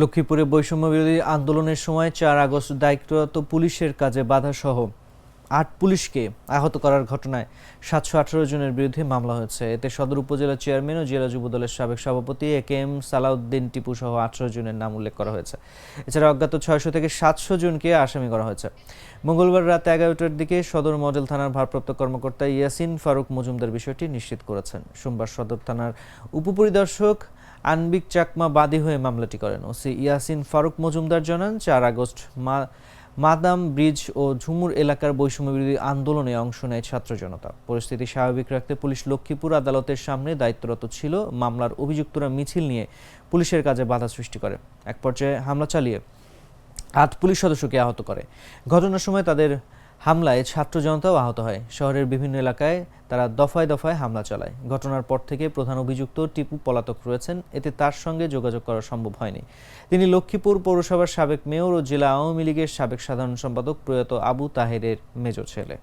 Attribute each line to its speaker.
Speaker 1: লক্ষ্মীপুরে বৈষম্য বিরোধী আন্দোলনের সময় চার আগস্ট দায়িত্বরত পুলিশের কাজে বাধা সহ আট পুলিশকে আহত করার ঘটনায় সাতশো আঠারো জনের বিরুদ্ধে মামলা হয়েছে। এতে সদর উপজেলা চেয়ারম্যান ও জেলা যুবদলের সাবেক সভাপতি A K M Salauddin Tipu সহ আঠারো জনের নাম উল্লেখ করা হয়েছে। এছাড়া অজ্ঞাত ছয়শো থেকে সাতশো জনকে আসামি করা হয়েছে। মঙ্গলবার রাত এগারোটার দিকে সদর মডেল থানার ভারপ্রাপ্ত কর্মকর্তা ইয়াসিন ফারুক মজুমদার বিষয়টি নিশ্চিত করেছেন। সোমবার সদর থানার উপপরিদর্শক আনবিক চাকমা বাদী হয়ে মামলাটি করেন ওসি ইয়াসিন ফারুক মজুমদার জানান, চার আগস্ট মা, মাদাম ব্রিজ ও ঝুমুর এলাকার বৈষম্য বিরোধী আন্দোলনে অংশ নেয় ছাত্র জনতা। পরিস্থিতি স্বাভাবিক রাখতে পুলিশ লক্ষ্মীপুর আদালতের সামনে দায়িত্বরত ছিল। মামলার অভিযুক্তরা মিছিল নিয়ে পুলিশের কাজে বাধা সৃষ্টি করে। এক পর্যায়ে হামলা চালিয়ে আট পুলিশ সদস্যকে আহত করে। ঘটনার সময় তাদের হামলায় ছাত্র জনতাও আহত হয়। শহরের বিভিন্ন এলাকায় তারা দফায় দফায় হামলা চালায়। ঘটনার পর থেকে প্রধান অভিযুক্ত টিপু পলাতক রয়েছেন। এতে তার সঙ্গে যোগাযোগ করা সম্ভব হয়নি। তিনি লক্ষ্মীপুর পৌরসভার সাবেক মেয়র ও জেলা আওয়ামী লীগের সাবেক সাধারণ সম্পাদক প্রয়াত আবু তাহেরের মেজ ছেলে।